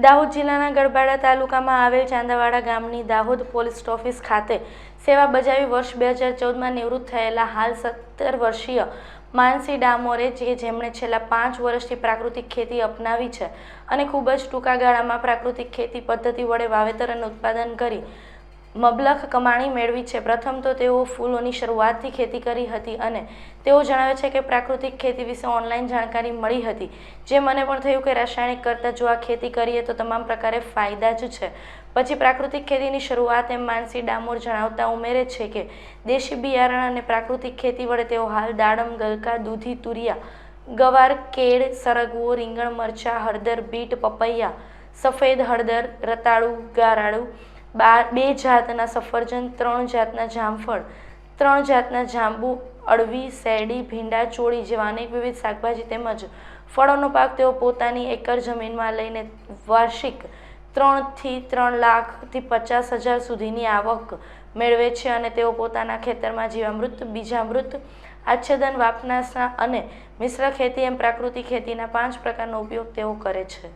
દાહોદ જિલ્લાના ગરબાડા તાલુકામાં આવેલ ચાંદાવાડા ગામની દાહોદ પોલીસ ઓફિસ ખાતે સેવા બજાવી વર્ષ બે હજાર ચૌદમાં નિવૃત્ત થયેલા હાલ સત્તર વર્ષીય માનસી ડામોરે, જે જેમણે છેલ્લા પાંચ વર્ષથી પ્રાકૃતિક ખેતી અપનાવી છે અને ખૂબ જ ટૂંકા ગાળામાં પ્રાકૃતિક ખેતી પદ્ધતિ વડે વાવેતર અને ઉત્પાદન કરી મબલખ કમાણી મેળવી છે. પ્રથમ તો તેઓ ફૂલોની શરૂઆતથી ખેતી કરી હતી અને તેઓ જણાવે છે કે પ્રાકૃતિક ખેતી વિશે ઓનલાઈન જાણકારી મળી હતી. જે મને પણ થયું કે રાસાયણિક કરતાં જો આ ખેતી કરીએ તો તમામ પ્રકારે ફાયદા જ છે. પછી પ્રાકૃતિક ખેતીની શરૂઆત એમ માનસી ડામોર જણાવતા ઉમેરે છે કે દેશી બિયારણ અને પ્રાકૃતિક ખેતી વડે તેઓ હાલ દાડમ, ગલકા, દૂધી, તુરિયા, ગવાર, કેળ, સરગવો, રીંગણ, મરચાં, હળદર, બીટ, પપૈયા, સફેદ હળદર, રતાળુ, ગારાળુ બાર બે જાતના સફરજન, ત્રણ જાતના જામફળ, ત્રણ જાતના જાંબુ, અળવી, શેરડી, ભીંડા, ચોળી જેવા અનેક વિવિધ શાકભાજી તેમજ ફળોનો પાક તેઓ પોતાની એકર જમીનમાં લઈને વાર્ષિક ત્રણથી ત્રણ લાખથી પચાસ હજાર સુધીની આવક મેળવે છે અને તેઓ પોતાના ખેતરમાં જીવામૃત, બીજામૃત, આચ્છાદન વાપનાસના અને મિશ્ર ખેતી એમ પ્રાકૃતિક ખેતીના પાંચ પ્રકારનો ઉપયોગ તેઓ કરે છે.